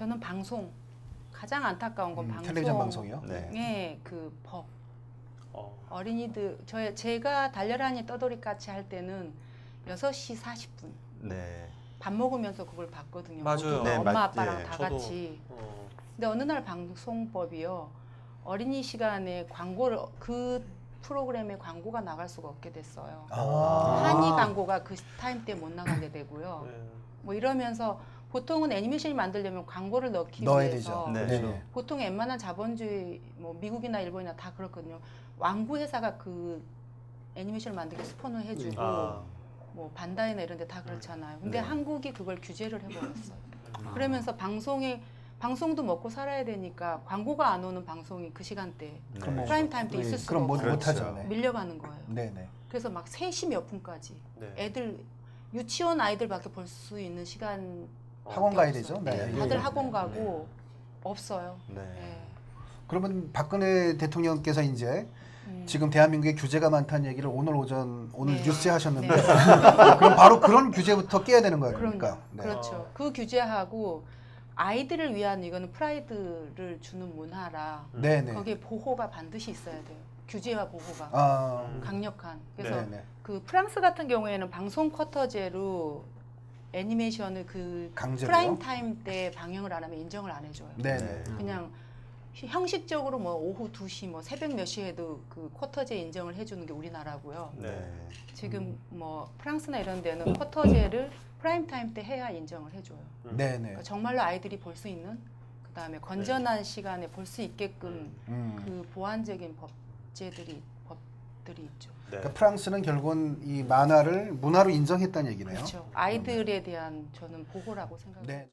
저는 방송 가장 안타까운 건 음, 방송. 텔레비전 방송이요? 네. 예, 그 법. 어. 어린이들 저 제가 달려라니 떠돌이 까치 할 때는 6시 40분 네. 밥 먹으면서 그걸 봤거든요. 맞아요. 네, 엄마 맞- 아빠랑 예. 다 저도. 같이. 어. 근데 어느 날 방송법이요. 어린이 시간에 광고를 그 프로그램에 광고가 나갈 수가 없게 됐어요. 아. 한이 광고가 그 타임 때 못 나가게 되고요. 네. 뭐 이러면서 보통은 애니메이션을 만들려면 광고를 넣기 넣어야 위해서 되죠. 네. 네네. 보통 웬만한 자본주의 뭐 미국이나 일본이나 다 그렇거든요. 왕구 회사가 그 애니메이션을 만들게 스폰을 해주고 아. 뭐 반다이나 이런 데 다 그렇잖아요. 근데 네. 한국이 그걸 규제를 해버렸어요. 아. 그러면서 방송에 방송도 먹고 살아야 되니까 광고가 안 오는 방송이 그 시간대 그럼 뭐- 프라임 타임 때 네, 있을 수가 그럼 못, 없어요. 못하죠. 그렇죠. 네. 밀려가는 거예요. 네네. 그래서 막 3시 몇 분까지 네. 애들 유치원 아이들밖에 볼 수 있는 시간 학원 가야 되죠. 네. 네. 다들 예. 학원 가고 없어요. 네. 네. 그러면 박근혜 대통령께서 이제 음. 지금 대한민국에 규제가 많다는 얘기를 오늘 오전 오늘 네. 뉴스에 하셨는데 네. 그럼 바로 그런 규제부터 깨야 되는 거예요. 그러니까. 네. 그렇죠. 그 규제하고 아이들을 위한 이거는 프라이드를 주는 문화라 네네. 거기에 보호가 반드시 있어야 돼요. 규제와 보호가 아. 음. 강력한. 그래서 네네. 그 프랑스 같은 경우에는 방송 쿼터제로 애니메이션을 그 강제로요? 프라임 타임 때 방영을 안 하면 인정을 안 해줘요. 네네. 그냥 히- 형식적으로 뭐 오후 2시 뭐 새벽 몇 시에도 그 쿼터제 인정을 해주는 게 우리나라고요. 네. 지금 뭐 프랑스나 이런 데는 쿼터제를 프라임 타임 때 해야 인정을 해줘요. 네네. 그러니까 정말로 아이들이 볼 수 있는 그 다음에 건전한 시간에 볼 수 있게끔 음. 그 보완적인 법제들이 법들이 있죠. 네. 그러니까 프랑스는 결국은 이 만화를 문화로 인정했다는 얘기네요. 그렇죠. 아이들에 대한 저는 보호라고 생각해요. 네.